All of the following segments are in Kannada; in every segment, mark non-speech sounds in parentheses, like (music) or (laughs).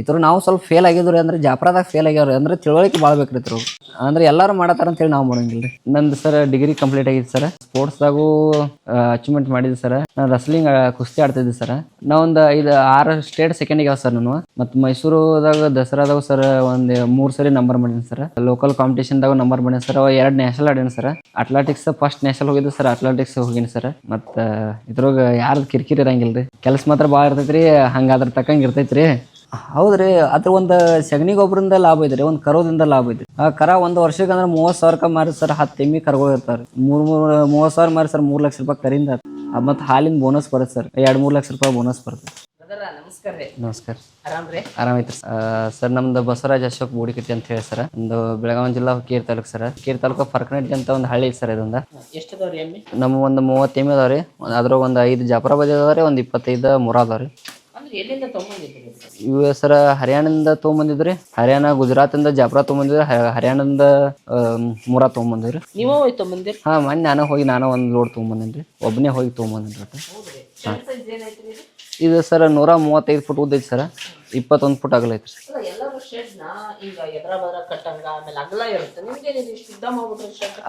ಇತರ ನಾವು ಸ್ವಲ್ಪ ಫೇಲ್ ಆಗಿದ್ರಿ ಅಂದ್ರೆ ಜಾಪ್ರಾದಾಗ ಫೇಲ್ ಆಗ್ಯಾವ್ರಿ ಅಂದ್ರೆ ತಿಳುವಳಿಕೆ ಭಾಳ ಬೇಕ್ರಿ ಅಂದ್ರೆ ಎಲ್ಲಾರು ಮಾಡತ್ತಾರ ಅಂತೇಳಿ ನಾವು ಮಾಡಂಗಿಲ್ರಿ. ನಂದು ಸರ್ ಡಿಗ್ರಿ ಕಂಪ್ಲೀಟ್ ಆಗಿತ್ತು ಸರ್ ಸ್ಪೋರ್ಟ್ಸ್ದಾಗೂ ಅಚೀವ್ಮೆಂಟ್ ಮಾಡಿದ್ದೆ ಸರ್ ನಾನು ರಸ್ಲಿಂಗ್ ಕುಸ್ತಿ ಆಡ್ತಿದ್ದೆ ಸರ್ ನಾ ಒಂದು ಐದು, ಆರು ಸ್ಟೇಟ್ ಸೆಕೆಂಡ್ ಆಗ್ಯಾವ ಸರ್ ನಾನು. ಮತ್ತು ಮೈಸೂರುದಾಗ ದಸರಾದಾಗ ಸರ್ ಒಂದು ಮೂರು ಸರಿ ನಂಬರ್ ಮಾಡೀನಿ ಸರ್ ಲೋಕಲ್ ಕಾಂಪಿಟೇಷನ್ದಾಗ ನಂಬರ್ ಮಾಡೀನಿ ಸರ್ ಎರಡು ನ್ಯಾಷನಲ್ ಆಡೀನಿ ಸರ್ ಅಟ್ಲೆಟಿಕ್ಸ್ ಫಸ್ಟ್ ನ್ಯಾಷನಲ್ ಹೋಗಿದ್ದು ಸರ್ ಅಟ್ಲೆಟಿಕ್ಸ್ ಹೋಗಿನಿ ಸರ್ ಮತ್ತು ಇದ್ರಾಗ ಯಾರ್ದು ಕಿರಿಕಿರಿ ಇರಂಗಿಲ್ಲ ರೀ ಕೆಲಸ ಮಾತ್ರ ಭಾಳ ಇರ್ತೈತ್ರಿ. ಹಂಗೆ ಅದ್ರ ತಕ್ಕಂಗೆ ಇರ್ತೈತ್ರಿ. ಹೌದ್ರಿ ಅದ್ರ ಒಂದು ಸಗಣಿ ಗೊಬ್ಬರದಿಂದ ಲಾಭ ಐತ್ರಿ ಒಂದು ಕರೋದಿಂದ ಲಾಭ ಐತ್ರಿ. ಆ ಕರ ಒಂದು ವರ್ಷಕ್ಕೆ ಅಂದ್ರೆ ಮೂವತ್ ಸಾವಿರಕ್ಕೆ ಮಾರಿ ಸರ್ ಹತ್ತು ಎಮ್ಮಿ ಕರ್ಗಳು ಇರ್ತಾರೆ ಮೂರ್ ಮೂರ್ ಮೂವತ್ತು ಸಾವಿರ ಮಾರಿ ಸರ್ ಮೂರು ಲಕ್ಷ ರೂಪಾಯಿ ಕರಿಂದ ಮತ್ತು ಹಾಲಿನ ಬೋನಸ್ ಬರುತ್ತೆ ಸರ್ ಎರಡು ಮೂರು ಲಕ್ಷ ರೂಪಾಯಿ ಬೋನಸ್ ಬರುತ್ತೆ ನಮಸ್ಕಾರ ರೀ. ನಮಸ್ಕಾರ. ಆರಾಮ್ರಿ ಆರಾಮೈತ್ರಿ ಸರ್. ನಮ್ದು ಬಸವರಾಜ್ ಅಶೋಕ್ ಬೂಡಿಕಟ್ಟಿ ಅಂತ ಹೇಳಿ ಸರ್. ಒಂದು ಬೆಳಗಾವಿ ಜಿಲ್ಲಾ ಹುಕ್ಕೇರಿ ತಾಲೂಕು ಸರ್. ಹುಕ್ಕೇರಿ ತಾಲೂಕು ಫರ್ಕನಟ್ಟಿ ಅಂತ ಒಂದು ಹಳ್ಳಿ ಸರ್ ಇದೊಂದು. ನಮ್ಮ ಒಂದು ಮೂವತ್ತು ಎಮ್ಮೆ ಅದಾವ ರೀ. ಅದ್ರಾಗ ಒಂದು ಐದು ಜಾಫರಾಬಾದ್ ಅದಾವ ರೀ ಒಂದು ಇಪ್ಪತ್ತೈದು ಮೂರ ಅದಾವ ರೀ. ಇವು ಸರ ಹರಿಯಾಣದಿಂದ ತೊಗೊಂಬಂದಿದ್ರಿ. ಹರಿಯಾಣ ಗುಜರಾತಿಂದ ಜಾಬ್ರಾ ತೊಗೊಂಬಂದಿದ್ರಿ. ಹ- ಹರಿಯಾಣದಿಂದ ಮೂರಾ ಮುರಾ ನೀವೇ ಹೋಗಿ ಹೋಯ್ತು ಹಾ ಹಾಂ ಮೊನ್ನೆ ನಾನು ಹೋಗಿ ನಾನು ಒಂದು ಲೋಡ್ ತೊಗೊಂಬಂದಿನಿ ರೀ ಒಬ್ಬನೇ ಹೋಗಿ ತೊಗೊಂಬಂದಿನಿ ರೀ ಹೌದ್ರಿ. ಶರ್ಟ್ ಸೈಜ್ ಏನೈತ್ರಿ ಇದು? ಸರ ನೂರ ಮೂವತ್ತೈದು ಫುಟ್ ಉದ್ದೈತಿ ಸರ್. ಇಪ್ಪತ್ತೊಂದು ಫುಟ್ ಆಗಲೈತಿ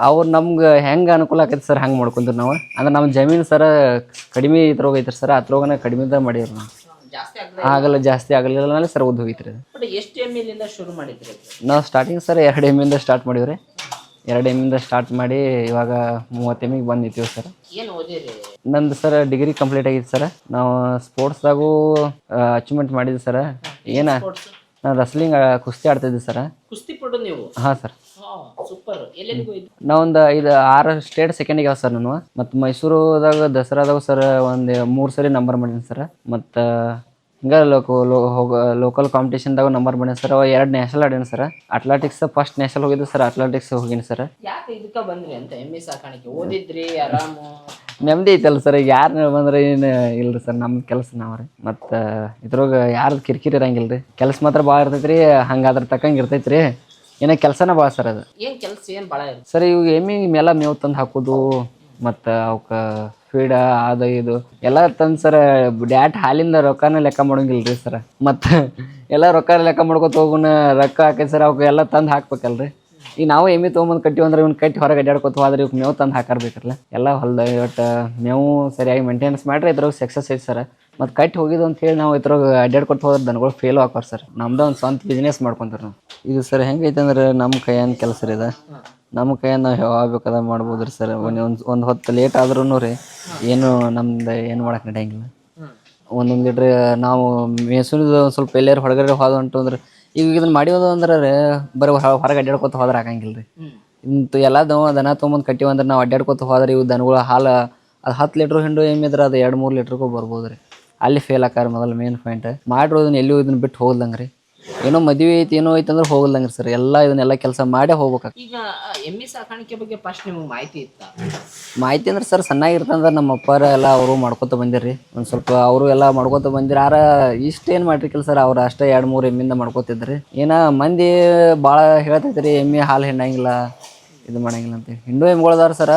ಅವ್ರು ನಮ್ಗೆ ಹೆಂಗೆ ಅನುಕೂಲ ಆಕೈತಿ ಸರ್ ಹಂಗೆ ಮಾಡ್ಕೊಂತೀವಿ ನಾವು. ಅಂದ್ರೆ ನಮ್ಮ ಜಮೀನು ಸರ ಕಡಿಮೆ ಇದ್ರೋಗೈತ್ರಿ ಸರ್ ಅದ್ರೊಳಗನೆ ಕಡಿಮೆದ ಮಾಡಿರಿ ನಾವು. ಆಗಲ್ಲ ಜಾಸ್ತಿ ಆಗಲಿಲ್ಲ ಸರ್ ಓದ್ ಹೋಗಿತ್ತು ಅದು. ಎಂ ಎಲ್ ಶುರು ಮಾಡಿದ್ರಿ? ನಾವು ಸ್ಟಾರ್ಟಿಂಗ್ ಸರ್ ಎರಡು ಎಂ ಇಂದ ಸ್ಟಾರ್ಟ್ ಮಾಡೀವಿ ಎರಡು ಎಂ ಇಂದ ಸ್ಟಾರ್ಟ್ ಮಾಡಿ ಇವಾಗ ಮೂವತ್ತು ಎಮ್ಮಿಗೆ ಬಂದು ನಿಂತೀವಿ ಸರ್. ಏನು ಓದಿರಿ? ನಂದು ಸರ್ ಡಿಗ್ರಿ ಕಂಪ್ಲೀಟ್ ಆಗಿತ್ತು ಸರ್. ನಾವು ಸ್ಪೋರ್ಟ್ಸ್ದಾಗೂ ಅಚೀವ್ಮೆಂಟ್ ಮಾಡಿದ್ವಿ ಸರ್. ಏನ ನಾನು ರಸ್ಲಿಂಗ್ ಕುಸ್ತಿ ಆಡ್ತಿದ್ದೆ ಸರ್ ಕುಸ್ತಿ ಪಡು ನೀವು? ಹಾಂ ಸರ್ ಸೂಪರ್ ಎಲ್ಲೆಲ್ಲಿಗೆ ಹೋಯ್ತು ನಾವೊಂದು ಐದು ಆರು ಸ್ಟೇಟ್ ಸೆಕೆಂಡ್ ಆಗ್ಯಾವ ಸರ್ ನಾನು. ಮತ್ತು ಮೈಸೂರುದಾಗ ದಸರಾದಾಗ ಸರ್ ಒಂದು ಮೂರು ಸರಿ ನಂಬರ್ ಮಾಡೀನಿ ಸರ್ ಮತ್ತು ಹಿಂಗೆ ಲೋಕ ಲೋಕಲ್ ಕಾಂಪಿಟೇಷನ್ದಾಗ ನಂಬರ್ ಬಂದ ಸರ್ ಎರಡು ನ್ಯಾಷನಲ್ ಆಡೀನಿ ಸರ್ ಅಥ್ಲೆಟಿಕ್ಸ್ ಫಸ್ಟ್ ನ್ಯಾಷನಲ್ ಹೋಗಿದ್ದು ಸರ್ ಅಟ್ಲೆಟಿಕ್ಸ್ ಹೋಗಿನಿ ಸರ್ ಯಾಕೆ ಇದಕ್ಕ ಬಂದ್ರಿ ಅಂತ ಎಮ್ಮಿ ಸಾಕಾಣಿಕೆ? ಓದಿದ್ರಿ ಆರಾಮು? ನೆಮ್ಮದಿ ಐತಲ್ಲ ಸರ್ ಈಗ ಯಾರು ಬಂದ್ರೆ ಏನು ಇಲ್ರಿ ಸರ್ ನಮ್ಮ ಕೆಲಸ ನಾವ್ರಿ ಮತ್ತು ಇದ್ರೊಳಗೆ ಯಾರ್ದು ಕಿರಿಕಿರಿ ಇರಂಗಿಲ್ಲ ರೀ ಕೆಲಸ ಮಾತ್ರ ಭಾಳ ಇರ್ತೈತಿ ರೀ ಹಂಗೆ ಅದ್ರ ತಕ್ಕಂಗೆ ಇರ್ತೈತೆ ರೀ ಏನೋ ಕೆಲಸನ ಭಾಳ ಸರ್ ಅದು. ಏನು ಕೆಲಸ ಏನು ಭಾಳ ಸರ್ ಇವು ಎಮ್ಮಿ ಮೇಲೆ ಮೇವು ತಂದು ಹಾಕೋದು ಮತ್ತು ಅವಕ್ಕೆ ಫೀಡ ಅದು ಇದು ಎಲ್ಲ ತಂದು ಸರ ಡ್ಯಾಟ್ ಹಾಲಿಂದ ರೊಕ್ಕನ ಲೆಕ್ಕ ಮಾಡೋಂಗಿಲ್ಲ ರೀ ಸರ್ ಮತ್ತು ಎಲ್ಲ ರೊಕ್ಕ ಲೆಕ್ಕ ಮಾಡ್ಕೊತ ಹೋಗುನ ರೊಕ್ಕ ಹಾಕಿ ಸರ್ ಅವಕ್ಕೆ ಎಲ್ಲ ತಂದು ಹಾಕ್ಬೇಕಲ್ರಿ. ಈಗ ನಾವು ಎಮ್ಮಿ ತೊಗೊಂಬಂದು ಕಟ್ಟಿವಿ ಅಂದ್ರೆ ಇವ್ನ ಕಟ್ಟಿ ಹೊರಗೆ ಅಡ್ಡಾಡ್ಕೊತ ಹೋದ್ರೆ ಇವ್ಕೆ ಮೇವು ತಂದು ಹಾಕರ್ಬೇಕಲ್ಲ. ಎಲ್ಲ ಹೊಲ್ದ ಒಟ್ಟು ಮೇವು ಸರಿಯಾಗಿ ಮೇಂಟೆನೆನ್ಸ್ ಮಾಡ್ರೆ ಇದ್ರಾಗ ಸಕ್ಸಸ್ ಐತೆ ಸರ್ ಮತ್ತು ಕಟ್ಟಿ ಹೋಗಿದ್ದು ಅಂತ ಹೇಳಿ ನಾವು ಇದ್ರಾಗ ಅಡ್ಡಾಡ್ಕೊತ ಹೋದ್ರೆ ದನಗಳು ಫೇಲ್ ಹಾಕೋರ್ ಸರ್ ನಮ್ದು ಒಂದು ಸ್ವಂತ ಬಿಸ್ನೆಸ್ ಮಾಡ್ಕೊಂತೀವಿ ನಾವು. ಇದು ಸರ್ ಹೆಂಗೈತೆ ಅಂದ್ರೆ ನಮ್ಮ ಕೈಯನ್ ಕೆಲಸ ರೀ ಇದು. ನಮ್ಮ ಕೈಯನ್ನ ನಾವು ಯಾವಾಗ ಮಾಡ್ಬೋದು ರೀ ಸರ್. ಒಂದು ಒಂದು ಹೊತ್ತು ಲೇಟ್ ಆದ್ರೂ ರೀ, ಏನು ನಮ್ದು ಏನು ಮಾಡಕ್ಕೆ ನಡೆಯಂಗಿಲ್ಲ ಒಂದೊಂದು ಲೀಟ್ರ್ ನಾವು ಮೇಸೂರಿದ ಒಂದು ಸ್ವಲ್ಪ ಎಲ್ಲಾರು ಹೊರಗಡೆ ಹೋದ ಹೊಂಟು ಅಂದ್ರೆ, ಈಗ ಇದನ್ನ ಮಾಡಿರೋದು ಅಂದ್ರೆ ರೀ, ಬರೀ ಹೊರ- ಹೊರಗೆ ಅಡ್ಡಾಡ್ಕೊತ ಹೋದ್ರೆ ಆಗಂಗಿಲ್ಲ ರೀ ಇಂತು ಎಲ್ಲ ದನ ತೊಗೊಂಬಂದು ಕಟ್ಟಿವಿ ಅಂದ್ರೆ ನಾವು ಅಡ್ಡಾಡ್ಕೊತ ಹೋದ್ರೆ ಇವು ದನಗಳ ಹಾಲು, ಅದು ಹತ್ತು ಲೀಟ್ರ್ ಹಿಂಡು ಏಮಿದ್ರೆ ಅದು ಎರಡು ಮೂರು ಲೀಟ್ರಿಗೂ ಬರ್ಬೋದು ರೀ ಅಲ್ಲಿ ಫೇಲ್ ಆಕಾರ ಮೊದಲು ಮೇನ್ ಪಾಯಿಂಟ್ ಮಾಡಿರೋದನ್ನ ಎಲ್ಲಿಯೂ ಇದನ್ನ ಬಿಟ್ಟು ಹೋಗ್ದಂಗೆ ರೀ ಏನೋ ಮದುವೆ ಐತಿ ಏನೋ ಐತಿ ಅಂದ್ರೆ ಹೋಗಲ್ಲಂಗ್ರಿ ಸರ್ ಎಲ್ಲ ಇದನ್ನೆಲ್ಲ ಕೆಲಸ ಮಾಡೇ ಹೋಗ್ಬೇಕು ಈಗ ಎಮ್ಮೆ ಸಾಕಾಣಿಕೆ ಬಗ್ಗೆ ಫಸ್ಟ್ ನಿಮಗೆ ಮಾಹಿತಿ ಇತ್ತ? ಮಾಹಿತಿ ಅಂದ್ರೆ ಸರ್ ಸಣ್ಣಾಗಿರ್ತಂದ್ರೆ ನಮ್ಮ ಅಪ್ಪಾರ ಎಲ್ಲ ಅವರು ಮಾಡ್ಕೊತ ಬಂದಿರ್ರಿ. ಒಂದು ಸ್ವಲ್ಪ ಅವರು ಎಲ್ಲ ಮಾಡ್ಕೊತ ಬಂದಿರ ಆರ ಇಷ್ಟೇನು ಮಾಡಿರ್ಕಿಲ್ಲ ಸರ್ ಅವ್ರು ಅಷ್ಟೇ ಎರಡು ಮೂರು ಎಮ್ಮಿಂದ ಮಾಡ್ಕೊತಿದ್ರಿ. ಏನ ಮಂದಿ ಭಾಳ ಹೇಳ್ತೈತ್ರಿ ಎಮ್ಮೆ ಹಾಲು ಹಿಂಡಂಗಿಲ್ಲ ಇದು ಮಾಡಂಗಿಲ್ಲ ಅಂತ ಹಿಂಡು ಎಮ್ಮಿಗಳದಾರ ಸರ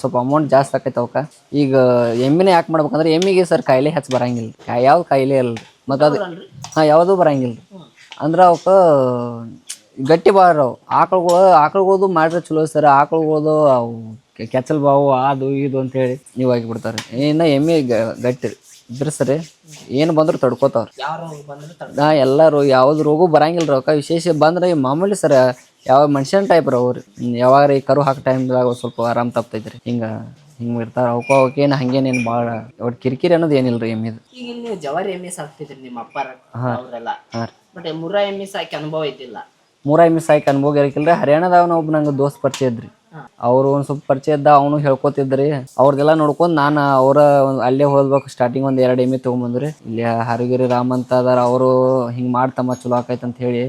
ಸ್ವಲ್ಪ ಅಮೌಂಟ್ ಜಾಸ್ತಿ ಆಕೈತೆ ಅವಕ್ಕೆ. ಈಗ ಎಮ್ಮಿನ ಯಾಕೆ ಮಾಡ್ಬೇಕಂದ್ರೆ ಎಮ್ಮಿಗೆ ಸರ್ ಕಾಯಿಲೆ ಹೆಚ್ಚು ಬರಂಗಿಲ್ಲ ಯಾವ ಯಾವ್ದು ಕಾಯಿಲೆ ಅಲ್ಲ ಮತ್ತು ಅದು ಹಾಂ ಯಾವುದೂ ಬರಂಗಿಲ್ಲ ಅಂದ್ರೆ ಅವಕ್ಕೆ ಗಟ್ಟಿ ಬಾರ ಅವು ಆಕಳುಗಳು ಆಕಳುಗಳದು ಮಾಡ್ರೆ ಚಲೋ ಸರ್. ಆಕಳುಗಳದು ಅವು ಕೆಚ್ಚಲ್ ಬಾವು ಅದು ಇದು ಅಂತ ಹೇಳಿ ನೀವು ಆಗಿಬಿಡ್ತಾರೆ ಇನ್ನು ಎಮ್ಮೆ ಗಟ್ಟಿ ಇದ್ರೆ ಸರಿ ಏನು ಬಂದ್ರು ತಡ್ಕೋತಾವ್ರಿ. ನಾ ಎಲ್ಲರೂ ಯಾವ್ದು ರೋಗ ಬರಂಗಿಲ್ಲ ರೊಕ್ಕ ವಿಶೇಷ ಬಂದ್ರೆ ಈ ಮಾಮೂಲಿ ಸರ್ ಯಾವ ಮನುಷ್ಯನ ಟೈಪ್ ರೀ ಅವ್ರಿ. ಯಾವಾಗ ಈ ಕರು ಹಾಕೋ ಟೈಮ್ದಾಗ ಸ್ವಲ್ಪ ಆರಾಮ್ ತಪ್ತೈತ್ರಿ. ಹಿಂಗೆ ಹಿಂಗೆ ಇರ್ತಾರೆ. ಅವಕ್ಕ ಅವಕ್ಕೇನು ಹಂಗೇನೇನು ಭಾಳ ಒಟ್ಟು ಕಿರಿಕಿರಿ ಅನ್ನೋದು ಏನಿಲ್ಲ ರೀ ಎಮ್ಮಿದು. ಈಗ ನೀವು ಜವಾರಿ ಎಮ್ಮೆ ಸಾಕ್ತಿದ್ರಿ ನಿಮ್ಮ ಅಪ್ಪಾರ ಹಾಂ. ಹಾಂ ರೀ. ಬಟ್ ಮುರ ಎಸ್ ಆಯ್ಕೆ ಅನುಭವ ಇದ್ದಿಲ್ಲ. ಮೂರ ಸಾಯಿಕ ಅನುಭವ ಅನ್ಭೋಗ ಇರಕಿಲ್ರಿ ಹರಿಯಾಣದಾಗ ಒಬ್ಬ ನಂಗೆ ದೋಸ್ತ್ ಪರಿಚಯ ಇದ್ರಿ. ಅವರು ಒಂದು ಸ್ವಲ್ಪ ಪರಿಚಯ ಇದ್ದ ಅವನು ಹೇಳ್ಕೊತಿದ್ರಿ. ಅವ್ರದೆಲ್ಲ ನೋಡ್ಕೊಂಡು ನಾನು ಅವರ ಅಲ್ಲೇ ಹೋಗ್ಬೇಕು ಸ್ಟಾರ್ಟಿಂಗ್ ಒಂದ್ ಎರಡು ಎಮ್ಮೆ ತೊಗೊಂಬಂದ್ರಿ. ಇಲ್ಲಿ ಹರಗಿರಿ ರಾಮ್ ಅಂತ ಅದಾರ ಅವರು ಹಿಂಗೆ ಮಾಡ್ತಮ್ಮ ಚಲೋ ಆಕೈತೆ ಅಂತ ಹೇಳಿ.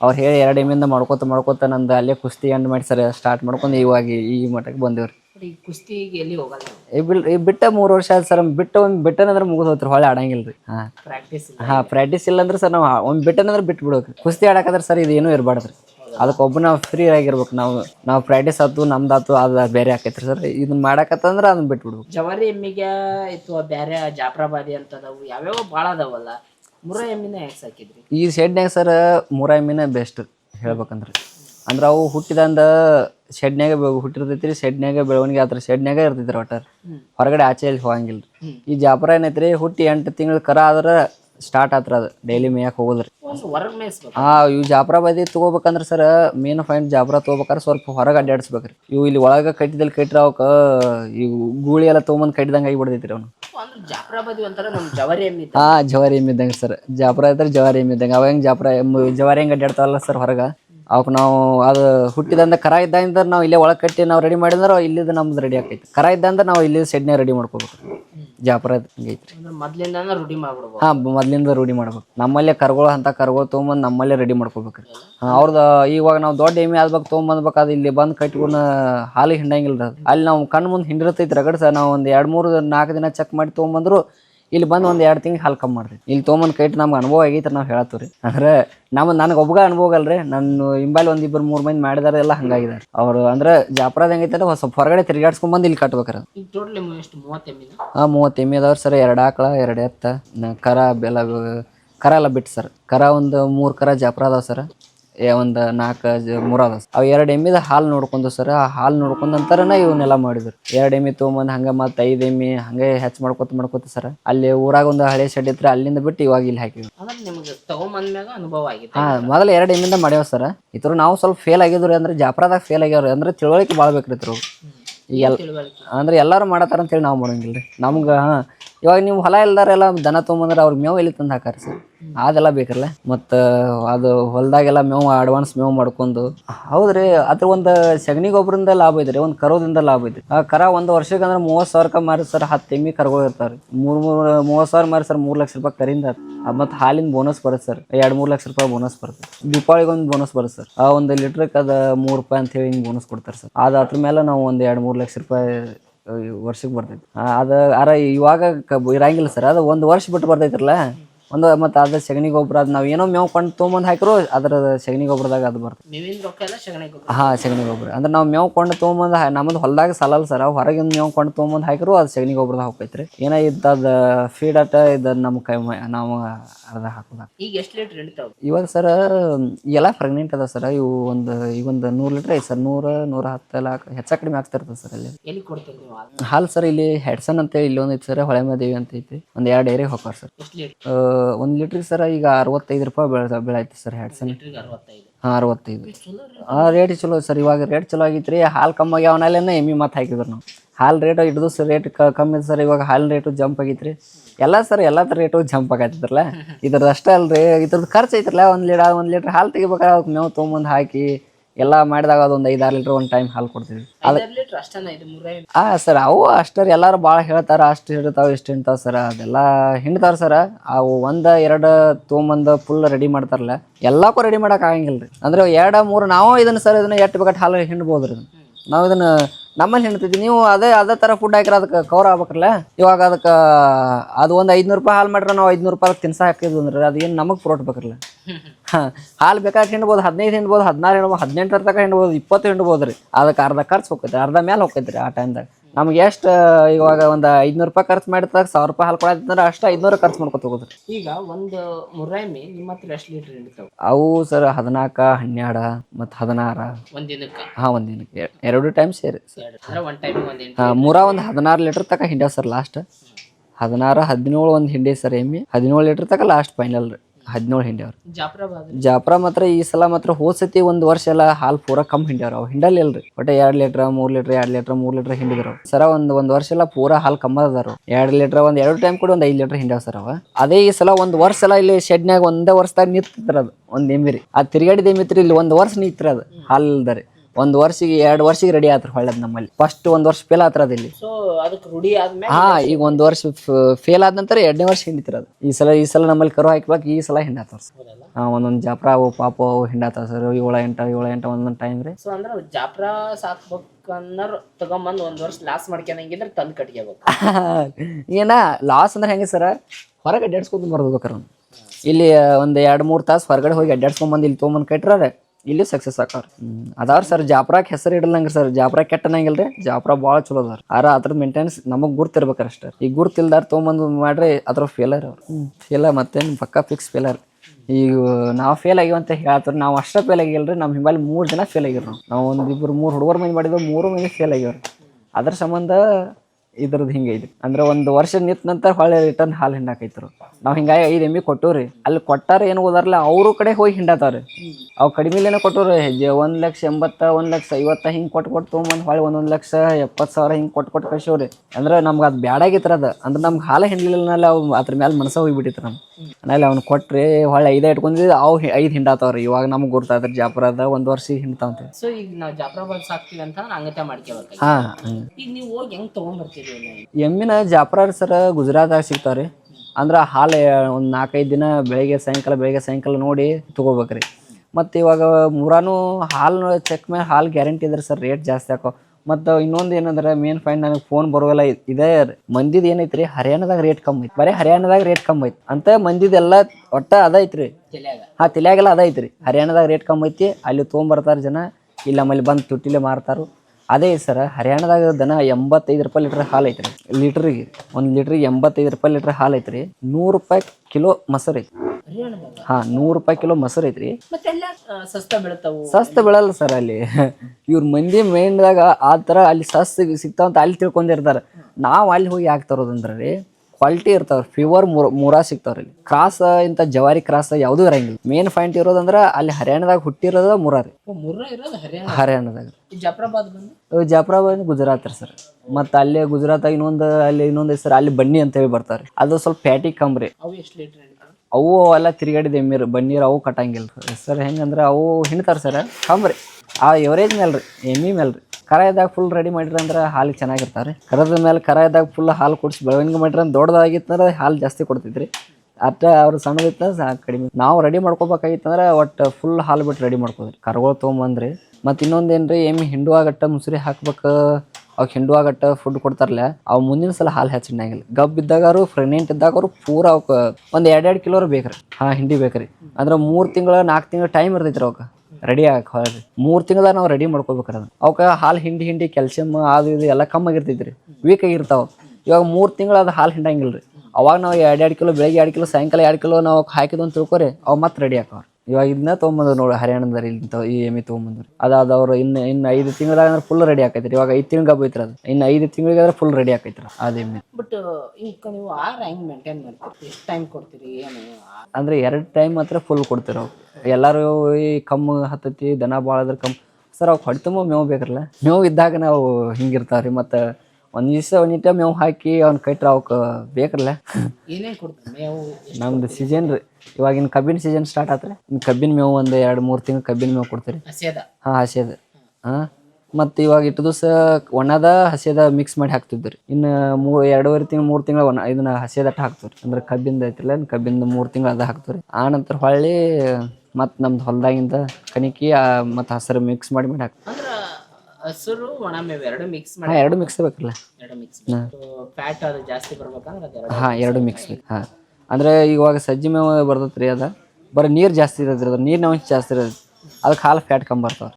ಅವ್ರು ಹೇಳಿ ಎರಡು ಎಮ್ಮೆಯಿಂದ ಮಾಡ್ಕೋತ ಮಾಡ್ಕೋತ ನಂದು ಅಲ್ಲೇ ಕುಸ್ತಿ ಎಂಡ್ ಮಾಡಿ ಸರ್ ಸ್ಟಾರ್ಟ್ ಮಾಡ್ಕೊಂಡು ಇವಾಗ ಈ ಮಟ್ಟಕ್ಕೆ ಬಂದೇವ್ರಿ. ಈ ಕುಸ್ತಿಗೆ ಎಲ್ಲಿ ಹೋಗಲ್ಲ ಈ ಬಿಟ್ಟ ಮೂರು ವರ್ಷ ಆಯ್ತು ಸರ್ ಬಿಟ್ಟ ಒಂದು ಬಿಟ್ಟನಂದ್ರೆ ಮುಗಿದು ಹೋತ್ರಿ ಹೊಳೆ ಆಡಂಗಿಲ್ಲ ಹಾ. ಪ್ರಾಕ್ಟೀಸ್ ಇಲ್ಲ. ಹಾಂ ಪ್ರಾಕ್ಟೀಸ್ ಇಲ್ಲ ಅಂದ್ರೆ ಸರ್ ನಾವು ಒಂದು ಬಿಟ್ಟನಂದ್ರೆ ಬಿಟ್ಟು ಬಿಡ್ಬೇಕು ಕುಸ್ತಿ ಆಡಕಂದ್ರೆ ಸರ್ ಇದು ಏನೂ ಅದಕ್ಕೊಬ್ಬ ರೀ. ಅದಕ್ಕೆ ಒಬ್ಬ ನಾವು ಫ್ರೀ ಆಗಿರ್ಬೇಕು. ನಾವು ನಾವು ಪ್ರಾಕ್ಟೀಸ್ ಆಯ್ತು ನಮ್ದು ಆತು ಅದು ಬೇರೆ ಆಕೈತ್ರಿ ಸರ್. ಇದನ್ನ ಮಾಡಕತ್ತಂದ್ರೆ ಅದನ್ನ ಬಿಟ್ಟು ಬಿಡ್ಬೇಕು ಜವಾರಿ ಎಮ್ಮಿಗೆ ಅಥವಾ ಬೇರೆ ಜಾಫ್ರಾಬಾದಿ ಅಂತ ಅದಾವು ಯಾವ್ಯಾವ ಭಾಳ ಅದಾವಲ್ಲ ಮುರಾ ಎಮ್ಮಿನ ಯಾಕೆ ಸಾಕಿದ್ರಿ? ಈ ಶೆಡ್ನ್ಯಾಗ ಸರ್ ಮೂರ ಎಮ್ಮಿನ ಬೆಸ್ಟ್ ಹೇಳ್ಬೇಕಂದ್ರೆ. ಅಂದ್ರೆ ಅವು ಹುಟ್ಟಿದಂದ ಶೆಡ್ನ್ಯಾಗ ಹುಟ್ಟಿರ್ತೈತ್ರಿ ಶೆಡ್ನ್ಯಾಗ ಬೆಳವಣಿಗೆ ಆತರ. ಶೆಡ್ನ್ಯಾಗ ಇರ್ತೈತ್ರಿ ಒಟ್ಟ. ಹೊರಗಡೆ ಆಚೆ ಇಲ್ಲಿ ಹೋಗಂಗಿಲ್ಲ ಈ ಜಾಪರ ಏನೈತ್ರಿ ಹುಟ್ಟಿ ಎಂಟು ತಿಂಗಳ ಕರ ಆದ್ರೆ ಸ್ಟಾರ್ಟ್ ಆತ್ರ ಅದು. ಡೈಲಿ ಮೇಯಕ್ಕೆ ಹೋಗೋದ್ರಿ. ಹಾ ಇವ್ ಜಾಪರ ಬದಿ ತಗೋಬೇಕಂದ್ರ ಸರ್ ಮೇನ್ ಪಾಯಿಂಟ್ ಜಾಪ್ರಾ ತಗೋಬೇಕಾದ್ರೆ ಸ್ವಲ್ಪ ಹೊರಗೆ ಅಡ್ಡಾಡಿಸ್ಬೇಕ್ರಿ ಇವು ಇಲ್ಲಿ ಒಳಗೆ ಕಟ್ಟಿದಲ್ಲಿ ಕಟ್ಟಿರ ಅವಕ್ಕೆ ಇವು ಗೂಳಿ ಎಲ್ಲ ತೊಗೊಂಬಂದು ಕಟ್ಟಿದಂಗೆ ಆಗಿಬಿಡ್ತೈತ್ರಿ ಅವನು. ಹಾ ಜವಾರಿ ಎಮ್ಮೆ ಇದ್ದಂಗೆ. ಸರ್. ಜಾಪ್ರಾ ಇದ್ರೆ ಜವಾರಿ ಎಮ್ಮೆ ಅವಾಗ ಅವ ಹೆಂಗೆ ಜಾಪ್ರಾ ಜವಾರಿ ಹೆಂಗೆ ಅಡ್ಡಾಡ್ತಾವಲ್ಲ ಸರ್ ಹೊರಗೆ? ಅವಕ್ಕೆ ನಾವು ಅದು ಹುಟ್ಟಿದಂದ ಕರ ಇದ್ದಂದ್ರೆ ನಾವು ಇಲ್ಲೇ ಒಳಗೆ ಕಟ್ಟಿ ನಾವು ರೆಡಿ ಮಾಡಿದ್ರೆ ಇಲ್ಲಿದ್ದು ನಮ್ದು ರೆಡಿ ಆಕೈತಿ ಕರ ಇದ್ದಂದ್ರೆ ನಾವು ಇಲ್ಲಿ ಸೆಡ್ನೇ ರೆಡಿ ಮಾಡ್ಕೋಬೇಕು. ಜಾಪರ ಅಂದ್ರೆ ಮೊದ್ಲಿಂದ ರೂಢಿ ಮಾಡ್ಬಿಡ್ಬೋದು. ಹಾ ಮೊದ್ಲಿಂದ ರೂಢಿ ಮಾಡ್ಬೇಕು. ನಮ್ಮಲ್ಲೇ ಕರ್ಗಳು ಅಂತ ಕರ್ಗಳು ತೊಗೊಂಬಂದು ನಮ್ಮಲ್ಲೇ ರೆಡಿ ಮಾಡ್ಕೋಬೇಕ್ರಿ. ಹಾ, ಅವ್ರದ್ದು ಇವಾಗ ನಾವು ದೊಡ್ಡ ಎಮ್ಮೆ ಆದ್ಬೇಕು ತೊಗೊಂಬಂದ್ಬೇಕು ಅದು ಇಲ್ಲಿ ಬಂದು ಕಟ್ಕೊಂಡು ಹಾಲಿಗೆ ಹಿಂಡಂಗಿಲ್ಲ ಅದು. ಅಲ್ಲಿ ನಾವು ಕಣ್ಣು ಮುಂದೆ ಹಿಂಡಿರ್ತೈತಿ ರಗಡ್ ಸರ್. ನಾವು ಒಂದು ಎರಡು ಮೂರು ನಾಲ್ಕು ದಿನ ಚೆಕ್ ಮಾಡಿ ತೊಗೊಂಬಂದ್ರು ಇಲ್ಲಿ ಬಂದು ಒಂದು ಎರಡು ತಿಂಗಳು ಹಾಲು ಕಮ್ಮಿ ಮಾಡ್ರಿ. ಇಲ್ಲಿ ತೊಗೊಂಬಂದು ಕೈಟ್ ನಮ್ಗೆ ಅನುಭವ ಆಗೈತೆ ನಾವು ಹೇಳತ್ತೀವಿ ಅಂದ್ರೆ ನಮ್ಮ ನನಗೆ ಒಬ್ಬಗ ಅನುಭವ ಅಲ್ರಿ ನನ್ನ ಹಿಂಬಾಲಿ ಒಂದು ಇಬ್ಬರು ಮೂರು ಮಂದಿ ಮಾಡಿದಾರೆ ಎಲ್ಲ ಹಂಗಾಗಿದ್ದಾರೆ ಅವರು ಅಂದ್ರೆ ಜಾಪ್ರದ ಹೆಂಗೈತೆ ಅಂದ್ರೆ ಸ್ವಲ್ಪ ಹೊರಗಡೆ ತಿರ್ಗಾಡ್ಸ್ಕೊಂಬಂದು ಇಲ್ಲಿ ಕಟ್ಬೇಕಾರ ಹಾಂ ಮೂವತ್ತು ಎಮ್ಮೆ ಅದಾವ್ರಿ ಸರ್. ಎರಡು ಆಕಳ ಎರಡು ಎತ್ತ ಕರ ಬೆಲ್ಲ ಕರ ಎಲ್ಲ ಬಿಟ್ಟು ಸರ್. ಕರ ಒಂದು ಮೂರು ಕರ ಜಾಪ್ರ ಅದಾವ ಸರ್. ಒಂದು ನಾಲ್ಕು ಮೂರು ಅದ. ಅವು ಎರಡು ಎಮ್ಮಿದ ಹಾಲು ನೋಡ್ಕೊಂಡು ಸರ್. ಆ ಹಾಲು ನೋಡ್ಕೊಂಡ್ ಅಂತಾರನ ಇವನ್ನೆಲ್ಲ ಮಾಡಿದ್ರು. ಎರಡು ಎಮ್ಮಿ ತೊಗೊಂಬಂದು ಹಂಗೆ ಮತ್ತೆ ಐದು ಎಮ್ಮಿ ಹಂಗೆ ಹೆಚ್ಚು ಮಾಡ್ಕೊತ ಮಾಡ್ಕೊತ ಸರ್. ಅಲ್ಲಿ ಊರಾಗ ಒಂದು ಹಳೆ ಶೆಡ್ ಇದ್ರೆ ಅಲ್ಲಿಂದ ಬಿಟ್ಟು ಇವಾಗ ಇಲ್ಲಿ ಹಾಕಿವಿ. ಅಂದ್ರೆ ನಿಮ್ಗೆ ತಗೊಂಬಂದ್ಮ್ಯಾಗ ಅನುಭವ ಆಗಿದೆ ಹಾಂ ಮೊದಲು ಎರಡು ಎಮ್ಮಿಂದ ಮಾಡ್ಯಾವ ಸರ್. ಇತರ ನಾವು ಸ್ವಲ್ಪ ಫೇಲ್ ಆಗಿದ್ರು ಅಂದ್ರೆ ಜಾಪ್ರಾದಾಗ ಫೇಲ್ ಆಗ್ಯಾವ್ರಿ ಅಂದ್ರೆ ತಿಳುವಳಿಕೆ ಭಾಳ ಬೇಕ್ರಿ ಇದ್ರು ಈಗ ಎಲ್ಲ ಅಂದ್ರೆ ಎಲ್ಲರೂ ಮಾಡತ್ತಾರ ಅಂತೇಳಿ ನಾವು ಮಾಡಂಗಿಲ್ಲ ರೀ ನಮ್ಗೆ ಹಾಂ ಇವಾಗ ನೀವು ಹೊಲ ಇಲ್ದಾರೆಲ್ಲ ದನ ತೊಗೊಂಬಂದ್ರೆ ಅವ್ರಿಗೆ ಮೇವು ಎಲ್ಲಿ ತಂದು ಹಾಕಾರ ಸರ್. ಅದೆಲ್ಲ ಬೇಕಲ್ಲ? ಮತ್ತು ಅದು ಹೊಲದಾಗೆಲ್ಲ ಮೇವು ಅಡ್ವಾನ್ಸ್ ಮೇವು ಮಾಡ್ಕೊಂಡು, ಹೌದ್ರಿ, ಅದ್ರ ಒಂದು ಸಗಣಿ ಗೊಬ್ಬರದಿಂದ ಲಾಭ ಐತ್ರಿ, ಒಂದು ಕರೋದಿಂದ ಲಾಭ ಐತ್ರಿ. ಆ ಕರ ಒಂದು ವರ್ಷಕ್ಕೆ ಅಂದ್ರೆ ಮೂವತ್ತು ಸಾವಿರಕ್ಕೆ ಮಾರಿ ಸರ್ ಹತ್ತು ಎಮ್ಮಿ ಕರ್ಗಳು ಇರ್ತಾವ್ರಿ. ಮೂರು ಮೂರು, ಮೂವತ್ತು ಸಾವಿರ ಮಾರಿ ಸರ್ ಮೂರು ಲಕ್ಷ ರೂಪಾಯಿ ಕರಿಂದ ಮತ್ತು ಹಾಲಿನ ಬೋನಸ್ ಬರುತ್ತೆ ಸರ್, ಎರಡು ಮೂರು ಲಕ್ಷ ರೂಪಾಯಿ ಬೋನಸ್ ಬರುತ್ತೆ ದೀಪಾವಳಿಗೆ ಒಂದು ಬೋನಸ್ ಬರುತ್ತೆ ಸರ್. ಆ ಒಂದು ಲೀಟರ್ ಅದು ಮೂರು ರೂಪಾಯಿ ಅಂತ ಹೇಳಿ ಹಿಂಗೆ ಬೋನಸ್ ಕೊಡ್ತಾರೆ ಸರ್. ಅದು ಅದ್ರ ಮೇಲೆ ನಾವು ಒಂದು ಎರಡು ಮೂರು ಲಕ್ಷ ರೂಪಾಯಿ ವರ್ಷಕ್ಕೆ ಬರ್ತೈತಿ. ಅದು, ಅರ ಇವಾಗ ಇರಂಗಿಲ್ಲ ಸರ್. ಅದು ಒಂದು ವರ್ಷ ಬಿಟ್ಟು ಬರ್ತೈತ್ರಲ್ಲ? ಒಂದು ಮತ್ತು ಅದ್ರ ಸಗಣಿ ಗೊಬ್ಬರ ಅದು ನಾವು ಏನೋ ಮೇವು ಕೊಂಡು ತೊಗೊಂಬಂದು ಹಾಕಿರೋ ಅದ್ರ ಸಗಣಿ ಗೊಬ್ಬರದಾಗ ಅದು ಬರ್ತದೆ. ಮೇವಿನ ರೊಕ್ಕ ಎಲ್ಲ ಶಗಣಿ ಗೊಬ್ಬರ. ಹಾಂ ಸಗಣಿ ಗೊಬ್ಬರ. ಅಂದ್ರೆ ನಾವು ಮೇವು ಕೊಂಡು ತೊಗೊಂಬಂದು ನಮ್ದು ನಮ್ಮದು ಹೊಲದಾಗ ಸಲಲ್ಲ ಸರ್. ಹೊರಗಿಂದ ಮೇವು ಕೊಂಡು ತೊಗೊಂಬಂದು ಹಾಕಿರೋ ಅದು ಸಗಣಿ ಗೊಬ್ಬರದಾಗ ಹೋಗ್ತೈತ್ರಿ ಏನೋ ಇದ್ದದ ಫೀಡ್ ಅಟ ಇದ್ದ ನಮ್ಮ ಕೈ ನಾವು ಅರ್ಧ ಹಾಕೋದ. ಈಗ ಎಷ್ಟು ಲೀಟ್ರ್ ಹಿಡಿತಾವ ಇವಾಗ ಸರ್ ಎಲ್ಲ ಪ್ರೆಗ್ನೆಂಟ್ ಅದ ಸರ್. ಇವು ಒಂದು ಈಗ ಒಂದು ನೂರು ಲೀಟ್ರ್ ಐತೆ ಸರ್. ನೂರ ನೂರ ಹತ್ತು ಎಲ್ಲ ಹೆಚ್ಚು ಕಡಿಮೆ ಆಗ್ತಿರ್ತದೆ ಸರ್ ಅಲ್ಲಿ. ಎಲ್ಲಿ ನೀವು ಹಾಲು? ಸರ್ ಇಲ್ಲಿ ಹೆಡ್ಸನ್ ಅಂತೇಳಿ ಇಲ್ಲಿ ಒಂದ್ ಐತಿ ಸರ್. ಹೊಳೆಮದೇವಿ ಅಂತ ಐತಿ ಒಂದು ಎರಡು ಏರಿಯಾಗೆ ಹೋಗ್ತಾರೆ ಸರ್. ಒಂದು ಲೀಟರ್ ಸರ್ ಈಗ ಅರವತ್ತೈದು ರೂಪಾಯಿ ಬೆಳೆ ಬೆಳೈತಿ ಸರ್ ಹ್ಯಾಡ್ಸನ್ ಅರವತ್ತೈದು. ಹಾಂ ಅರವತ್ತೈದು. ಹಾಂ ಆ ರೇಟ್ ಚಲೋ ಸರ್. ಇವಾಗ ರೇಟ್ ಚಲೋ ಆಗೈತ್ರಿ. ಹಾಲು ಕಮ್ಮಿ ಆಗ್ಯಾವನಲ್ಲೇನೆ ಎಮ್ಮಿ ಮತ್ತು ಹಾಕಿದ್ರು ನಾವು. ಹಾಲು ರೇಟ್ ಹಿಡಿದು ಸರ್ ರೇಟ್ ಕಮ್ಮಿ ಸರ್. ಇವಾಗ ಹಾಲಿನ ರೇಟು ಜಂಪ್ ಆಗೈತ್ರಿ. ಎಲ್ಲ ಸರ್ ಎಲ್ಲ ರೇಟು ಜಂಪ್ ಆಗತ್ತಿದ್ರಲ್ಲ. (laughs) ಇದ್ರದ್ದು ಅಷ್ಟೇ ಅಲ್ರಿ. ಇದ್ರದ್ದು ಖರ್ಚು ಐತ್ರಲ್ಲ. ಒಂದು ಲೀಟರ್ ಒಂದು ಲೀಟ್ರ್ ಹಾಲು ತೆಗಿಬೇಕಾದ್ರೆ ಅವ್ಕೆ ಮೇವು ತೊಗೊಂಬಂದು ಹಾಕಿ ಎಲ್ಲ ಮಾಡಿದಾಗ ಅದೊಂದು ಐದಾರು ಲೀಟ್ರ್ ಒಂದು ಟೈಮ್ ಹಾಲು ಕೊಡ್ತೀವಿ ಆ ಸರ್ ಅವು ಅಷ್ಟರ ಎಲ್ಲಾರು ಭಾಳ ಹೇಳ್ತಾರ ಅಷ್ಟು ಹಿಡಿತಾವ ಇಷ್ಟು ಹಿಂಡ್ತಾವ ಸರ್. ಅದೆಲ್ಲ ಹಿಂಡ್ತಾರ ಸರ್. ಅವು ಒಂದ್ ಎರಡು ತೊಗೊಂಬಂದು ಫುಲ್ ರೆಡಿ ಮಾಡ್ತಾರಲ್ಲ ಎಲ್ಲಕ್ಕೂ ರೆಡಿ ಮಾಡಕ್ ಆಗಂಗಿಲ್ಲ ರೀ ಅಂದ್ರೆ ಎರಡು ಮೂರು ನಾವು ಇದನ್ನ ಸರ್ ಇದನ್ನ ಎಟ್ ಬೇಕಾಟ್ ಹಾಲು ಹಿಂಡ್ಬೋದು ರೀ ನಾವು ಇದನ್ನ ನಮ್ಮಲ್ಲಿ ಹಿಂಡ್ತಿದ್ವಿ. ನೀವು ಅದೇ ಅದೇ ಥರ ಫುಡ್ ಹಾಕಿರ ಅದಕ್ಕೆ ಕವರ್ ಆಗ್ಬೇಕಲ್ಲ ಇವಾಗ ಅದಕ್ಕೆ ಅದು ಒಂದು ಐದ್ನೂರು ರೂಪಾಯಿ ಹಾಲು ಮಾಡ್ರೆ ನಾವು ಐದ್ನೂರು ರೂಪಾಯಿ ತಿನ್ಸ ಹಾಕಿದ್ವಿ ಅಂದ್ರೆ ಅದೇನು ಏನು ನಮಗೆ ಪ್ರೋಟ್ ಬೇಕಲ್ಲ ಹಾಲು ಬೇಕಾದ್ರೆ ಹಿಂಡ್ಬೋದು ಹದಿನೈದು ಹಿಂಡ್ಬೋದು ಹದಿನಾರು ಹಿಂಡ್ಬೋದು ಹದಿನೆಂಟರ ತನಕ ಹಿಂಡ್ಬೋದು ಇಪ್ಪತ್ತು ಹಿಂಡ್ಬೋದು ರೀ. ಅದಕ್ಕೆ ಅರ್ಧ ಖರ್ಚು ಹೋಗ್ತೈತೆ ಅರ್ಧ ಮೇಲೆ ಹೋಗ್ತೈತೆ ಆ ಟೈಮ್ದಾಗ ನಮ್ಗೆ ಎಷ್ಟು ಇವಾಗ ಒಂದು ಐದ್ನೂರು ರೂಪಾಯಿ ಖರ್ಚು ಮಾಡಿದಾಗ ಸಾವಿರ ರೂಪಾಯಿ ಹಾಲು ಕೊಡತ್ತಂದ್ರೆ ಅಷ್ಟು ಐದ್ನೂರು ಖರ್ಚು ಮಾಡ್ಕೊತ ಹೋಗೋದು ರೀ. ಈಗ ಒಂದು ಮುರಾಮಿ ನಿಮ್ಮ ಹತ್ರ ಎಷ್ಟು ಲೀಟ್ರ್ ಹಿಡಿತಾವ? ಅವು ಸರ್ ಹದಿನಾಲ್ಕ ಹನ್ನೆರಡ ಮತ್ತು ಹದಿನಾರ. ಒಂದಿನಕ್ಕೆ ದಿನಕ್ಕೆ? ಹಾಂ ದಿನಕ್ಕೆ. ಎರಡು ಟೈಮ್ ಸೇರಿ. ಟೈಮ್ ಒಂದ್ ಮೂರ ಒಂದು ಹದಿನಾರು ಲೀಟ್ರ್ ತನಕ ಹಿಂಡ್ಯಾವ ಸರ್ ಲಾಸ್ಟ್ ಹದಿನಾರು ಹದಿನೇಳು ಒಂದು ಹಿಂಡಿ ಸರ್ ಎಮ್ಮಿ. ಹದಿನೇಳು ಲೀಟ್ರ್ ತನಕ ಲಾಸ್ಟ್ ಫೈನಲ್ ರೀ. ಹದಿನೇಳು ಹಿಂಡ್ಯಾವ್ರಿ. ಜಾಪ್ರಾ ಮಾತ್ರ ಈ ಸಲ ಮಾತ್ರ ಹೋದ್ ಸತಿ ಒಂದು ವರ್ಷ ಎಲ್ಲ ಹಾಲು ಪೂರಾ ಕಮ್ಮಿ ಹಿಂಡ್ಯಾವ್ರ ಅವು. ಹಿಂಡಲಿಲ್ರಿ ಒಟ್ಟೆ ಎರಡು ಲೀಟ್ರ್ ಮೂರ್ ಲೀಟ್ರ್ ಎರಡು ಲೀಟ್ರ್ ಮೂರ್ ಲೀಟ್ರ್ ಹಿಂಡಿದ್ರು ಸರ ಒಂದು ಒಂದ್ ವರ್ಷ ಎಲ್ಲ ಪೂರಾ ಹಾಲು ಕಮ್ಮ ಅದಾರ ಎರಡು ಲೀಟ್ರ್ ಒಂದು ಎರಡು ಟೈಮ್ ಕೂಡ ಒಂದು ಐದು ಲೀಟ್ರ್ ಹಿಂಡ್ಯಾವ ಸರ್ ಅವ. ಅದೇ ಈ ಸಲ ಒಂದು ವರ್ಷ ಎಲ್ಲ ಇಲ್ಲಿ ಶೆಡ್ನ್ಯಾಗ ಒಂದೇ ವರ್ಷದಾಗ ನಿಂತಿತ್ರ ಅದು ಒಂದು ಎಮ್ಮಿರಿ ಆ ತಿರುಗಾಡಿದ ಎಮ್ಮಿತ್ರಿ ಇಲ್ಲಿ ಒಂದು ವರ್ಷ ನಿಂತ್ರ ಅದು ಹಾಲು ಇಲ್ದರಿ ಒಂದು ವರ್ಷಿಗೆ ಎರಡು ವರ್ಷಿಗೆ ರೆಡಿ ಆತ್ರ ಹೊಳ್ಳದ್ ನಮ್ಮಲ್ಲಿ. ಫಸ್ಟ್ ಒಂದ್ ವರ್ಷ ಫೇಲ್ ಆತ್ರ ಇಲ್ಲಿ. ಸೊ ಅದಕ್ಕೆ ರೂಢಿ ಆದ್ಮೇಲೆ ಹಾ ಈಗ ಒಂದ್ ವರ್ಷ ಫೇಲ್ ಆದ ನಂತರ ಎರಡನೇ ವರ್ಷ ಹಿಂಡಿತ್ರ ಅದು. ಈ ಸಲ ಈ ಸಲ ನಮ್ಮಲ್ಲಿ ಕರು ಹಾಕ್ಬೇಕು ಈ ಸಲ ಹಿಂಡಾತಾವ ಸರ್ ಹೌದಲ್ಲ? ಹಾ ಒಂದೊಂದು ಜಾಪ್ರಾ ಅವು ಪಾಪ ಅವು ಹಿಂಡಾತಾವ ಸರ್ ಏಳ ಎಂಟ ಏಳ ಎಂಟ ಒಂದೊಂದು ಟೈಮ್ ರೀ. ಸೊ ಅಂದ್ರೆ ಜಾಫ್ರಾ ಸಾಕ್ಬೇಕನ್ನೋರು ತಗೊಂಬಂದ್ ಒಂದ್ ವರ್ಷ ಲಾಸ್ ಮಾಡ್ಕೊಂಡಂಗಿದ್ರೆ ತಂದ್ ಕಟ್ಕೋಬೇಕು (laughs) ಏನ ಲಾಸ್ ಅಂದ್ರೆ ಹೆಂಗೆ ಸರ್ ಹೊರಗೆ ಅಡ್ಡಾಡ್ಸ್ಕೊಂಡು ಬರ್ಬೇಕಾರ ಇಲ್ಲಿ ಒಂದ್ ಎರಡ್ ಮೂರು ತಾಸು ಹೊರಗಡೆ ಹೋಗಿ ಅಡ್ಡಾಡ್ಸ್ಕೊಂಬಂದು ಇಲ್ಲಿ ತೊಗೊಂಬಂದು ಕಟ್ರೆ ಇಲ್ಲಿ ಸಕ್ಸಸ್ ಆಕಾರ ಅದಾರ ಸರ್ ಜಾಪ್ರಾಕ್ ಹೆಸರು ಇಡಲಂಗ್ರಿ ಸರ್ ಜಾಪ್ರಾ ಕೆಟ್ಟ ಅನ್ನಂಗಿಲ್ರಿ ಜಾಪ್ರಾ ಭಾಳ ಚಲೋ ಅದಾರ. ಆರ ಅದ್ರ ಮೇಂಟೆನೆನ್ಸ್ ನಮಗ್ ಗುರ್ತಿರ್ಬೇಕಾರ ಈ ಈಗ ಗುರ್ತಿಲ್ದಾರ ತೊಗೊಂಬಂದು ಮಾಡ್ರಿ ಅದ್ರ ಫೇಲರ್ ಅವ್ರು. ಫೇಲ ಮತ್ತೇನು ಪಕ್ಕ ಫಿಕ್ಸ್ ಫೇಲರ್ ಈಗ ನಾವು ಫೇಲ್ ಆಗಿವ ಅಂತ ಹೇಳ್ತಾರೆ ನಾವು ಅಷ್ಟೇ ಫೇಲ್ ಆಗಿಲ್ರಿ ನಮ್ಮ ಹಿಂಬಲ್ಲಿ ಮೂರು ಜನ ಫೇಲ್ ಆಗಿರು ನಾವು. ಒಂದು ಇಬ್ಬರು ಮೂರು ಹುಡುಗರ ಮಂದಿ ಮಾಡಿದ್ವಿ, ಮೂರು ಮಂದಿ ಫೇಲ್ ಆಗ್ಯಾವ್ರಿ ಅದ್ರ ಸಂಬಂಧ ಇದ್ರದ್ದು ಹಿಂಗೈತಿ ಅಂದ್ರೆ ಒಂದು ವರ್ಷ ನಿಂತ ನಂತರ ಹೊಳೆ ರಿಟರ್ನ್ ಹಾಲು ಹಿಂಡಾಕೈತ್ರು ನಾವು ಹಿಂಗಾಗಿ ಐದು ಎಮ್ಮಿ ಕೊಟ್ಟವ್ರಿ ಅಲ್ಲಿ ಕೊಟ್ಟಾರ ಏನು ಓದಾರಲ್ಲ ಅವರು ಕಡೆ ಹೋಗಿ ಹಿಂಡಾತಾವ್ರಿ ಅವು ಕಡಿಮೆಲೇನೆ ಕೊಟ್ಟವ್ರಿ ಹೆಜ್ಜೆ ಒಂದು ಲಕ್ಷ ಎಂಬತ್ತ ಒಂದು ಲಕ್ಷ ಐವತ್ತ ಹಿಂಗೆ ಕೊಟ್ಟು ಕೊಟ್ಟು ತೊಗೊಂಬಂದು ಹೊಳೆ ಒಂದೊಂದು ಲಕ್ಷ ಎಪ್ಪತ್ತು ಸಾವಿರ ಹಿಂಗೆ ಕೊಟ್ಟು ಕೊಟ್ಟು ಕಳ್ಸವ್ರಿ ಅಂದ್ರೆ ನಮ್ಗೆ ಅದು ಬ್ಯಾಡಾಗಿತ್ತು ಅದು ಅಂದ್ರೆ ನಮ್ಗೆ ಹಾಲು ಹಿಂಡ್ಲಿಲ್ಲ ಅವು ಅದ್ರ ಮೇಲೆ ಮನಸ್ಸ ಹೋಗಿಬಿಟ್ಟಿತ್ತು ನಮ್ಮ ಆಮೇಲೆ ಅವ್ನು ಕೊಟ್ರಿ ಹೊಳೆ ಐದೇ ಇಟ್ಕೊಂಡಿದ್ದು ಅವು ಐದು ಹಿಂಡಾತಾವ್ರಿ. ಇವಾಗ ನಮ್ಗೆ ಗುರ್ತಾದ್ರಿ ಜಾಪುರದ ಒಂದು ವರ್ಷ ಹಿಂಡ್ತಾವಂತೆ ಸೊ ಈಗ ನಾವು ಜಾಫ್ರಾಬಾದ್ ಸಾಕ್ತೀವಿ ಅಂತ ಹಂಗತೆ ಮಾಡ್ಕೋಬೇಕು ಹಾಂ ಈಗ ನೀವು ಹೋಗಿ ಹೆಂಗೆ ತೊಗೊಂಡ್ಬರ್ತೀವಿ? ಎಮ್ಮಿನ ಜಾಪ್ರಾರ್ ಸರ ಗುಜರಾತಾಗ ಸಿಗ್ತಾವ್ರಿ. ಅಂದ್ರೆ ಹಾಲು ಒಂದು ನಾಲ್ಕೈದು ದಿನ ಬೆಳಿಗ್ಗೆ ಸಾಯಂಕಾಲ ಬೆಳಿಗ್ಗೆ ಸಾಯಂಕಾಲ ನೋಡಿ ತೊಗೋಬೇಕ್ರಿ. ಮತ್ತು ಇವಾಗ ಮೂರಾನು ಹಾಲು ಚೆಕ್ ಮೇಲೆ ಹಾಲು ಗ್ಯಾರಂಟಿ ಇದ್ರೆ ಸರ್ ರೇಟ್ ಜಾಸ್ತಿ ಹಾಕೋ. ಮತ್ತು ಇನ್ನೊಂದು ಏನಂದ್ರೆ ಮೇನ್ ಫೈಂಡ್ ನನಗೆ ಫೋನ್ ಬರೋಲ್ಲ ಇದೇ ಮಂದಿದ ಏನೈತೆ ರೀ ಹರಿಯಾಣದಾಗ ರೇಟ್ ಕಮ್ಮಿ ಐತಿ. ಬರೀ ಹರಿಯಾಣದಾಗ ರೇಟ್ ಕಮ್ಮಿ ಐತಿ. ಅಂತ ಮಂದಿದೆಲ್ಲ ಒಟ್ಟ ಅದೈತ್ರಿ ರೀ ಹಾಂ ತಲ್ಯಾಗೆಲ್ಲ ಅದ ರೀ ಹರಿಯಾಣದಾಗ ರೇಟ್ ಕಮ್ಮಿ ಐತಿ, ಅಲ್ಲಿ ತೊಗೊಂಬರ್ತಾರೆ ಜನ, ಇಲ್ಲಿ ನಮ್ಮಲ್ಲಿ ಬಂದು ತುಟ್ಟಿಲೆ ಮಾರ್ತಾರು. ಅದೇ ಸರ್ ಹರಿಯಾಣದಾಗ ದನ ಎಂಬತ್ತೈದು ರೂಪಾಯಿ ಲೀಟ್ರ್ ಹಾಲು ಐತ್ರಿ. ಲೀಟ್ರಿಗೆ ಒಂದು ಲೀಟ್ರಿಗೆ ಎಂಬತ್ತೈದು ರೂಪಾಯಿ ಲೀಟ್ರ್ ಹಾಲು ಐತ್ರಿ. ನೂರು ರೂಪಾಯಿ ಕಿಲೋ ಮೊಸರು ಐತಿ ಹಾ ನೂರು ರೂಪಾಯಿ ಕಿಲೋ ಮೊಸರು ಐತ್ರಿ. ಸಸ್ತ ಬೀಳಲ್ಲ ಸರ್ ಅಲ್ಲಿ. ಇವ್ರ ಮಂದಿ ಮೈಂಡ್ದಾಗ ಆ ಥರ ಅಲ್ಲಿ ಸಸ್ತ ಸಿಗ್ತಾವಂತ ಅಲ್ಲಿ ತಿಳ್ಕೊಂಡಿರ್ತಾರೆ. ನಾವು ಅಲ್ಲಿ ಹೋಗಿ ಯಾಕೆ ತರೋದಂದ್ರೆ ರೀ? ಕ್ವಾಲಿಟಿ ಇರ್ತಾವ್ರಿ ಫೀವರ್ ಮೂರ ಮೂರಾ ಸಿಗ್ತಾವ್ರಿ ಇಲ್ಲಿ ಕ್ರಾಸ್ ಇಂಥ ಜವಾರಿ ಕ್ರಾಸ್ ಯಾವುದೂ ಇರಂಗಿಲ್ಲ. ಮೇನ್ ಪಾಯಿಂಟ್ ಇರೋದಂದ್ರೆ ಅಲ್ಲಿ ಹರಿಯಾಣದಾಗ ಹುಟ್ಟಿರೋದ ಮುರಾ ರೀ. ಮುರ್ರ ಇರೋದು ಹರಿಯಾಣ. ಹರಿಯಾಣದಾಗ ಜಾಫ್ರಾಬಾದ್ ಬಂದು? ಜಾಫ್ರಾಬಾದ್ ಗುಜರಾತ್ ರೀ ಸರ್. ಮತ್ತು ಅಲ್ಲೇ ಗುಜರಾತ್ ಇನ್ನೊಂದು ಅಲ್ಲಿ ಇನ್ನೊಂದು ಹೆಸರು ಅಲ್ಲಿ ಬನ್ನಿ ಅಂತ ಹೇಳಿ ಬರ್ತಾರೆ ಅದು ಸ್ವಲ್ಪ ಪ್ಯಾಟಿ ಕಮ್ರಿ ಅವು ಎಷ್ಟು ಲೀಟ್ರ್ ಹೇಳ್ತಾರೆ ಅವು ಎಲ್ಲ ತಿರುಗಾಡಿದ ಎಮ್ಮಿರು ಬನ್ನೀರು ಅವು ಕಟ್ಟಂಗಿಲ್ಲ ಸರ್ ಹೆಂಗಂದ್ರೆ ಅವು ಹಿಂಡ್ತಾರೆ ಸರ್. ಕಮ್ರಿ ಆ ಎವರೇಜ್ ಮೇಲೆ ರೀ ಎಮ್ಮಿ ಮೇಲೆ ರೀ. ಕರ ಇದ್ದಾಗ ಫುಲ್ ರೆಡಿ ಮಾಡಿರಿ ಅಂದ್ರೆ ಹಾಲು ಚೆನ್ನಾಗಿರ್ತಾವೆ ರೀ ಕರದ ಮೇಲೆ ಕರ ಇದ್ದಾಗ ಫುಲ್ ಹಾಲು ಕುಡಿಸಿ ಬೆಳವಣಿಗೆ ಮಾಡಿರಿ ಅಂದ್ರೆ ದೊಡ್ಡದಾಗಿತ್ತಂದ್ರೆ ಹಾಲು ಜಾಸ್ತಿ ಕೊಡ್ತಿದ್ರಿ. ಅಟ್ಟ ಅವ್ರು ಸಣ್ಣದಿತ್ತ ಕಡಿಮೆ. ನಾವು ರೆಡಿ ಮಾಡ್ಕೋಬೇಕಾಗಿತ್ತಂದ್ರೆ ಒಟ್ಟು ಫುಲ್ ಹಾಲು ಬಿಟ್ಟು ರೆಡಿ ಮಾಡ್ಕೋದ್ರಿ ಕರ್ಗಳು ತೊಗೊಂಬಂದ್ರಿ. ಮತ್ತು ಇನ್ನೊಂದು ಏನು ರೀ ಎಮ್ಮಿ ಹಿಂಡುವಾಗಟ್ಟ ಮುಸುರಿ ಹಾಕ್ಬೇಕು. ಹಿಂಡು ಹಿಂಡುವಾಗಟ್ಟ ಫುಡ್ ಕೊಡ್ತಾರಲ್ಲ, ಅವು ಮುಂದಿನ ಸಲ ಹಾಲು ಹೆಚ್ಚಿನಾಗಿಲ್ಲ ಗಬ್ ಇದ್ದಾಗಾರು ಪ್ರೆಗ್ನೆಂಟ್ ಇದ್ದಾಗಾರು ಪೂರ ಅವಕ್ಕೆ ಒಂದು ಎರಡೆರಡು ಕಿಲೋರು ಬೇಕ್ರಿ. ಹಾಂ, ಹಿಂಡಿ ಬೇಕ್ರಿ. ಅಂದ್ರೆ ಮೂರು ತಿಂಗಳ ನಾಲ್ಕು ತಿಂಗಳ ಟೈಮ್ ಇರ್ತೈತ್ರಿ ಅವಕ್ಕೆ. ರೆಡಿ ಆಗಿ ಮೂರು ತಿಂಗಳ ನಾವು ರೆಡಿ ಮಾಡ್ಕೋಬೇಕ್ರಿ ಅದನ್ನ. ಅವಕ್ಕೆ ಹಾಲು ಹಿಂಡಿ ಹಿಂಡಿ ಕ್ಯಾಲ್ಸಿಯಮ್ ಅದು ಇದು ಎಲ್ಲ ಕಮ್ಮಿ ಆಗಿರ್ತೈತಿ ರೀ ವೀಕ್ ಆಗಿರ್ತಾವೆ ಇವಾಗ ಮೂರು ತಿಂಗಳು ಅದು ಹಾಲು ಹಿಂಡಂಗಿಲ್ಲ ರೀ ಅವಾಗ ನಾವು ಎರಡು ಎರಡು ಕಿಲೋ, ಬೆಳಗ್ಗೆ ಎರಡು ಕಿಲೋ, ಸಾಯಂಕಾಲ ಎರಡು ಕಿಲೋ ನಾವು ಹಾಕಿದ್ವು ಅಂತ ತಿಳ್ಕೊರಿ, ಅವು ಮತ್ತೆ ರೆಡಿ ಆಕಾವ್ರಿ ಇವಾಗ ಇದನ್ನ ತೊಗೊಂಬಂದ್ರು ನೋಡಿ ಹರಿಯಾಣದಲ್ಲಿ ತ- ಈ ಎಮ್ಮೆ ತೊಗೊಂಬಂದ್ರು ಅದಾದ ಅವ್ರು ಇನ್ನು ಇನ್ನು ಐದು ತಿಂಗಳದಾಗ ಅಂದ್ರೆ ಫುಲ್ ರೆಡಿ ಆಕೈತ್ರಿ ಇವಾಗ ಐದು ತಿಂಗಳ ಬೈತ್ರಿ ಅದು. ಇನ್ನು ಐದು ತಿಂಗಳಿಗೆ ಆದ್ರೆ ಫುಲ್ ರೆಡಿ ಆಕೈತ್ರಿ ಅದು ಎಮ್ಮೆ ಬಟ್ ಈಗ ನೀವು ಆರ್ ಹೆಂಗ್ ಮೇಂಟೈನ್ ಮಾಡ್ತೀರಿ ಎಷ್ಟು ಟೈಮ್ ಕೊಡ್ತೀರಿ? ಏನು? ಆ- ಅಂದ್ರೆ ಎರಡು ಟೈಮ್ ಮಾತ್ರ ಫುಲ್ ಕೊಡ್ತೀರ ಅವು ಎಲ್ಲರೂ ಈ ಕಮ್ಮು ಹತ್ತತಿ ದನ ಭಾಳ ಕಮ್ಮಿ ಕಮ್ಮು. ಸರ್ ಅವ್ಕೆ ಹೊಟ್ಟೆ ತುಂಬ ಮೇವು ಬೇಕಲ್ಲ ಮೇವು ಇದ್ದಾಗ ನಾವು ಹಿಂಗಿರ್ತಾವ್ರಿ. ಮತ್ತು ಒಂದು ದಿವಸ ಒಂದು ಮೇವು ಹಾಕಿ ಅವ್ನ ಕಟ್ರ ಅವಕ್ಕೆ ಏನೇನ್ ಕೊಡ್ತಾರೆ ಮೇವು ನಮ್ದು ಸೀಸನ್ ರೀ. ಇವಾಗಿನ ಕಬ್ಬಿನ ಸೀಸನ್ ಸ್ಟಾರ್ಟ್ ಆತ್ರಿ. ಕಬ್ಬಿನ ಮೇವು ಒಂದ್ ಎರಡ್ ಮೂರು ತಿಂಗಳು ಕಬ್ಬಿನ ಮೇವು ಕೊಡ್ತಾರೆ. ಹಸಿಯದ? ಹಾಂ ಹಸಿಯದ. ಹಾ. ಮತ್ತು ಇವಾಗ ಇಟ್ಟು ದಿವಸ ಒಣದ ಹಸಿಯದ ಮಿಕ್ಸ್ ಮಾಡಿ ಹಾಕ್ತಿದ್ರಿ ಇನ್ನು ಮೂರು ಎರಡೂವರೆ ತಿಂಗಳು ಮೂರು ತಿಂಗಳ ಒಣ ಇದನ್ನ ಹಸಿಯದಟ್ಟ ಹಾಕ್ತೀವಿ ಅಂದ್ರೆ ಕಬ್ಬಿಂದ ಐತಿಲ್ಲ ಕಬ್ಬಿಂದ ಮೂರು ತಿಂಗಳು ಅದ ಹಾಕ್ತೀವಿ ಆ ನಂತರ ಹೊಳ್ಳಿ ಮತ್ತು ನಮ್ದು ಹೊಲ್ದಾಗಿಂದ ಕಣಿಕಿ ಮತ್ತು ಹಸಿರು ಮಿಕ್ಸ್ ಮಾಡಿ ಮಾಡಿ ಹಾಕ್ತೀವಿ ಹಸಿರು ಒಣ ಮೇವು ಎರಡು ಮಿಕ್ಸ್ ಹಾಂ ಮಾಡಿ ಎರಡು ಮಿಕ್ಸ್ ಬೇಕಲ್ಲ? ಎರಡು ಮಿಕ್ಸ್ ಫ್ಯಾಟ್ ಅದು ಜಾಸ್ತಿ ಬರ್ಬೇಕಂದ್ರೆ ಹಾ ಎರಡು ಹಾಂ ಎರಡು ಮಿಕ್ಸ್ ಬೇಕು. ಹಾ. ಅಂದ್ರೆ ಇವಾಗ ಸಜ್ಜಿ ಮೇವು ಬರ್ತೈತೆ ರೀ ಅದ. ಬರೀ ನೀರು ಜಾಸ್ತಿ ಇರೋದ್ರಿಂದ ಅದ್ರ ನೀರಿನ ಅಂಶ ಜಾಸ್ತಿ ಇರತ್ತೆ. ಅದಕ್ಕೆ ಹಾಲು ಫ್ಯಾಟ್ ಕಮ್ಮಿ ಬರ್ತಾವೆ.